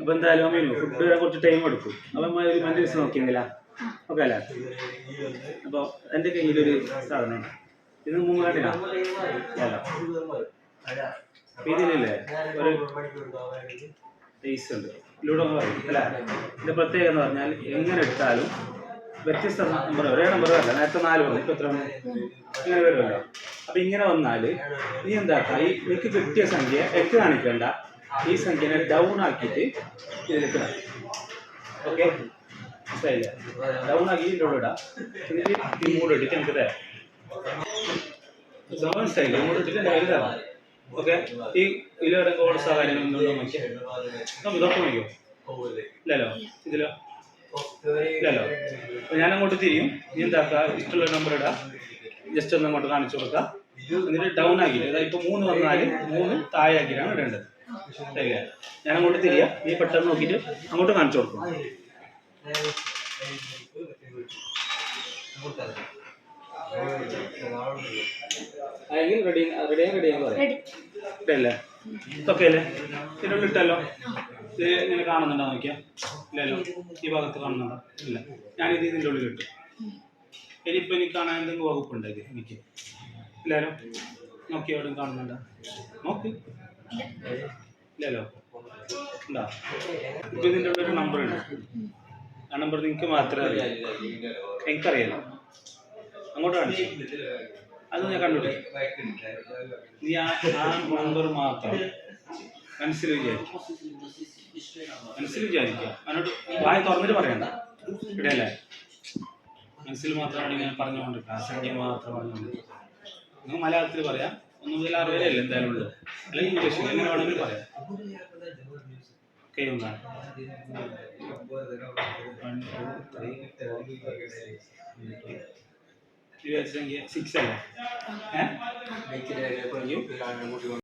അപ്പൊ എന്തായാലും അമ്മയുള്ളൂ ഫുഡ് കുറച്ച് ടൈം എടുക്കും. അപ്പൊ അമ്മ ഒരു മഞ്ഞ ദിവസം നോക്കിയെങ്കിലാ. ഓക്കെ അല്ലേ? അപ്പൊ എന്റെ കയ്യിലൊരു സാധനം? ഇത് അപ്പൊ ഇതിലില്ലേ? ഒരു ഉണ്ട്. ലൂഡോ എന്ന് പറയും അല്ലേ? ഇതിന്റെ പ്രത്യേകത എന്ന് പറഞ്ഞാൽ എങ്ങനെ എടുത്താലും വ്യത്യസ്ത നമ്പർ ഒരേ നമ്പർ അല്ല നേരത്തെ നാല് വന്നു ഇപ്പൊ എത്ര? ഇങ്ങനെ വരുമല്ലോ. അപ്പൊ ഇങ്ങനെ വന്നാൽ നീ എന്താക്കാം? ഈ നിനക്ക് കിട്ടിയ സംഖ്യ എട്ട് കാണിക്കണ്ട. ഈ സംഖ്യനെ ഡൗൺ ആക്കിയിട്ട് ഇതിലേക്ക് ഓക്കെ ഡൗൺ ആക്കി ഇതിന്റെ ഉള്ളിൽ ഇട്ടിട്ട് നമുക്ക് തരാം. ഓക്കെ ഈ നമുക്ക് ഇതൊക്കെ നോക്കിയോ ഇല്ലല്ലോ? ഇതിലോ? ഇല്ലല്ലോ? ഞാൻ അങ്ങോട്ട് തിരിയും. നീ ഇഷ്ടമുള്ള നമ്പർ ഇടാം. ജസ്റ്റ് ഒന്ന് അങ്ങോട്ട് കാണിച്ചു കൊടുക്കുക എന്നിട്ട് ഡൗൺ ആക്കി. അതായത് ഇപ്പൊ മൂന്ന് വന്നാൽ മൂന്ന് താഴെ ആക്കിയിട്ടാണ് ഇടേണ്ടത് ഞാൻ അങ്ങോട്ട് തിരിയാ. നീ പെട്ടെന്ന് നോക്കിട്ട് അങ്ങോട്ട് കാണിച്ചു കൊടുക്കും. റെഡി റെഡി പറയാം ഇതൊക്കെ അല്ലേ? ഇതിനുള്ളിൽ ഇട്ടല്ലോ. ഇത് ഇങ്ങനെ കാണുന്നുണ്ടോ നോക്കിയാ? ഇല്ലല്ലോ. ഈ ഭാഗത്ത് കാണുന്നുണ്ടോ? ഇല്ല. ഞാനിത് ഇതിന്റെ ഉള്ളിൽ ഇട്ടു. ഇനിയിപ്പോൾ എനിക്ക് കാണാൻ എന്തെങ്കിലും വകുപ്പുണ്ടെങ്കിൽ എനിക്ക്? ഇല്ലല്ലോ നോക്കി എവിടെ കാണുന്നുണ്ടോ? നോക്ക്. ഇല്ലല്ലോ. ഉണ്ടോ? ഇപ്പൊ ഇതിന്റെ ഉള്ളിൽ ഒരു നമ്പർ ഉണ്ട്. ആ നമ്പർ നിങ്ങൾക്ക് മാത്രമേ അറിയാം. എനിക്കറിയാലോ അങ്ങോട്ട് കാണിച്ചു. അത് ഞാൻ കണ്ടുപിടിക്കും. നീ ആ നമ്പർ മാത്രം മനസ്സിൽ വിചാരിക്കും. മനസ്സിൽ വിചാരിക്കുക അതിനോട് വായ തുറന്നിട്ട് പറയണ്ട. ഇവിടെയല്ലേ മനസ്സിൽ മാത്രമാണ് ഇങ്ങനെ പറഞ്ഞുകൊണ്ടിരിക്കുന്നത് സംഖ്യ മാത്രം പറഞ്ഞുകൊണ്ട്. നിങ്ങൾ മലയാളത്തിൽ പറയാം. ഒന്ന് മുതൽ ആറ് വരെ അല്ലേ എന്തായാലും ഉള്ളത് അല്ലെങ്കിൽ ഇംഗ്ലീഷിൽ എങ്ങനെ വേണമെങ്കിലും പറയാം. സംഖ്യ സിക്സ് അല്ലേ?